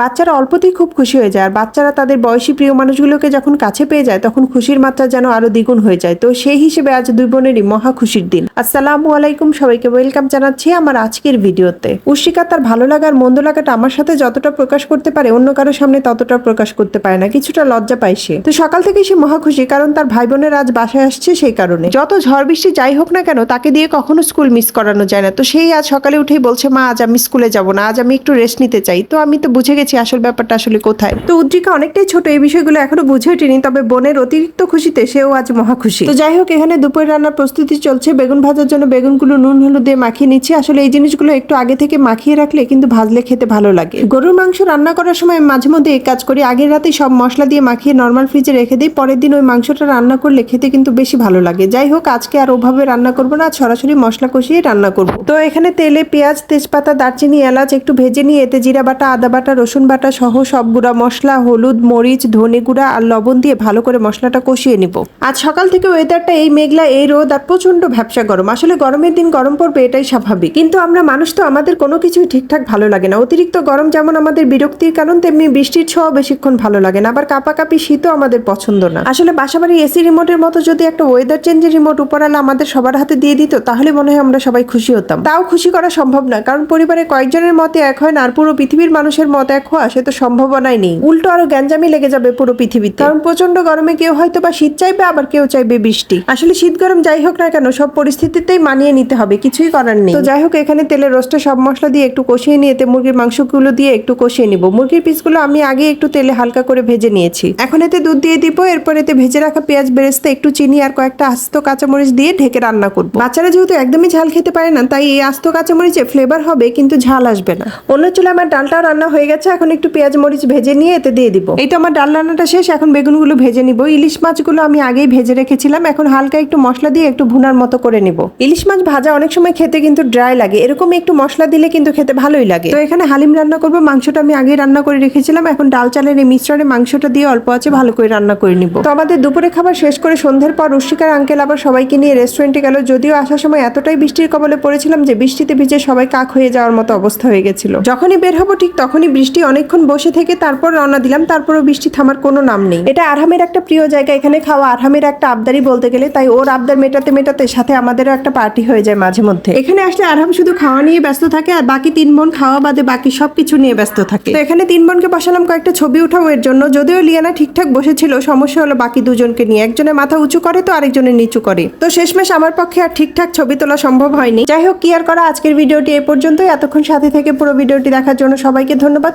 বাচ্চারা অল্পতেই খুব খুশি হয়ে যায়। আর বাচ্চারা তাদের বয়সী প্রিয় মানুষগুলোকে যখন কাছে পেয়ে যায়, তখন খুশির মাত্রা যেন আরও দ্বিগুণ হয়ে যায়। তো সেই হিসেবে আজ দুই বোনেরই মহা খুশির দিন। আসসালামু আলাইকুম সবাইকে, ওয়েলকাম জানাচ্ছি আমার আজকের ভিডিওতে। উশিকা, তার ভালো লাগার, মন্দ লাগাটা আমার সাথে যতটা প্রকাশ করতে পারে, অন্য কারোর সামনে ততটা প্রকাশ করতে পারে না। কিছুটা লজ্জা পায় সে। তো সকাল থেকে সে মহা খুশি, কারণ তার ভাই বোনের আজ বাসায় আসছে সেই কারণে। যত ঝড় বৃষ্টি যাই হোক না কেন, তাকে দিয়ে কখনো স্কুল মিস করানো যায় না। তো সেই আজ সকালে উঠেই বলছে, মা, আজ আমি স্কুলে যাব না, আজ আমি একটু রেস্ট নিতে চাই। তো আমি তো বুঝে গেছি আসল ব্যাপারটা আসলে কোথায়। তো উদ্রিকা অনেকটাই ছোট, এই বিষয়গুলো এখনও বুঝে ওঠেনি, তবে বোনের অতিরিক্ত খুশিতে সেও আজ মহা খুশি। তো যাই হোক, এখানে দুপুরে রান্নার প্রস্তুতি চলছে। বেগুন ভাজার জন্য বেগুনগুলো নুন, হলুদ দিয়ে মাখিয়ে নিচ্ছি। আসলে এই জিনিসগুলো একটু আগে থেকে মাখিয়ে রাখলে কিন্তু ভাজলে খেতে ভালো লাগে। গরুর মাংস রান্না করার সময় মাঝে মধ্যে এই কাজ করি। আগের রাতে সব মশলা দিয়ে মাখিয়ে নর্মাল ফ্রিজে রেখে দিই। পরের দিন ওই মাংসটা রান্না করলে খেতে কিন্তু বেশি ভালো লাগে। যাই হোক, আজকে আর ওভাবে রান্না করব না, সরাসরি মশলা কষিয়ে রান্না করব। তো এখানে তেলে পেঁয়াজ, তেজপাতা, দারচিনি, এলাচ একটু ভেজে নিয়ে এতে জিরা বাটা, আদা বাটা, রসুন বাটা সহ সব গুঁড়া মশলা, হলুদ, মরিচ, ধনে গুঁড়া আর লবণ দিয়ে ভালো করে মশলাটা কষিয়ে নিব। আজ সকাল থেকে ওয়েদারটা এই মেঘলা, এই রোদ আর প্রচণ্ড ভ্যাবসা গরম। আসলে গরমের দিন গরম পড়বে, এটাই স্বাভাবিক। কিন্তু আমরা মানুষ তো, আমাদের কোনো কিছুই ঠিকঠাক ভালো লাগে না। অতিরিক্ত গরম যেমন আমাদের বিরক্তির কারণ, তেমনি বৃষ্টির ছোঁয়া বেশিক্ষণ ভালো লাগে না। আবার কাপাকাপি শীতও আমাদের পছন্দ না। আসলে বাসাবাড়ি এসি রিমোটের মতো যদি একটা ওয়েদার চেঞ্জের রিমোট উপরালা আমাদের সবার হাতে দিয়ে দিত, তাহলে মনে হয় আমরা সবাই খুশি হতাম। তাও খুশি করা সম্ভব না কারণ পরিবারে কয়েকজনের মতে এক হয় না, আর পুরো পৃথিবীর মানুষের মত এক হওয়া সে তো সম্ভাবনাই নেই। উল্টো আরও গ্যাঞ্জামি লেগে যাবে পুরো পৃথিবীতে। কারণ প্রচণ্ড গরমে কেউ হয়তো বা শীত চাইবে, আবার কেউ চাইবে বৃষ্টি। আসলে শীত গরম যাই হোক না কেন, সব পরিস্থিতিতেই মানিয়ে নিতে হবে, কিছুই করার নেই। তো যাই হোক, এখানে তেলে রোস্টে সব মশলা দিয়ে একটু কষিয়ে নিয়ে, এতে মুরগির মাংসগুলো দিয়ে একটু কষিয়ে নিব। মুরগির পিসগুলো আমি আগে একটু তেলে হালকা করে ভেজে নিয়েছি। এখন এতে দুধ দিয়ে দিব, এরপর এতে ভেজে রাখা পেঁয়াজ বেরেস্তে, একটু চিনি আর কয়েকটা আস্ত কাঁচামরিচ দিয়ে ঢেকে রান্না করব। বাচ্চারা যেহেতু একদমই ঝাল খেতে পারে না, তাই এই আস্ত কাঁচামরিচে ফ্লেভার হবে, কিন্তু ঝাল আসবে না। অন্য চুলে আমার ডালটাও রান্না হয়ে গেছে এখন একটু পেঁয়াজ, মরিচ ভেজে নিয়ে এতে দিয়ে দিব। এই তো আমার ডাল রান্নাটা শেষ, এখন বেগুনগুলো ভেজে নিব। ইলিশ মাছগুলো আমি আগেই ভেজে রেখেছিলাম, এখন হালকা একটু মশলা দিয়ে একটু ভুনার মতো করে নিব। ইলিশ মাছ ভাজা অনেক সময় খেতে কিন্তু ড্রাই লাগে, এরকম একটু মশলা দিলে কিন্তু খেতে ভালোই লাগে। তো এখানে হালিম রান্না করব, মাংসটা আমি আগে রান্না করে রেখেছিলাম, এখন ডাল চালের এই মিশ্রণে মাংসটা দিয়ে অল্প আছে ভালো করে রান্না করে নিব। তো আমাদের দুপুরে খাবার শেষ করে সন্ধ্যের পর রুশিকার আঙ্কেল আবার সবাইকে নিয়ে রেস্টুরেন্টে গেল, যদিও আসার সময় এতটাই বৃষ্টির কবলে পড়েছিলাম যে বৃষ্টিতে ভিজে সবাই কাক হয়ে যাওয়ার মতো অবস্থা হয়ে গেছিল। যখনই বের হব ঠিক তখনই বৃষ্টি অনেকক্ষণ বসে থেকে তারপর রওনা দিলাম, তারপরও বৃষ্টি থামার কোনো নাম নেই। এটা আরহামের একটা প্রিয় জায়গা, এখানে খাওয়া। আরহামের একটা আবদারি বলতে গেলে তাই ওর আবদার মেটাতে মেটাতে সাথে আমাদেরও একটা পার্টি হয়ে যায় মাঝে মধ্যে। এখানে আসলে আরহাম শুধু খাওয়া নিয়ে ব্যস্ত থাকে আর বাকি তিন বোন খাওয়া বাদে বাকি সবকিছু নিয়ে ব্যস্ত থাকে। তো এখানে তিন বোনকে বসালাম কয়েকটা ছবি উঠাও এর জন্য। যদিও লিয়ানা ঠিকঠাক বসেছিল, সমস্যা হলো বাকি দুজনকে নিয়ে। একজনের মাথা উঁচু করে তো আরেকজনের নিচু করে। তো শেষমেশ আমার পক্ষে আর ঠিকঠাক ছবি তোলা সম্ভব হয়নি। যাই হোক, কি আর করা? আজকের ভিডিওটি এ পর্যন্তই। এতক্ষণ সাথে থেকে পুরো ভিডিওটি দেখার জন্য সবাইকে ধন্যবাদ।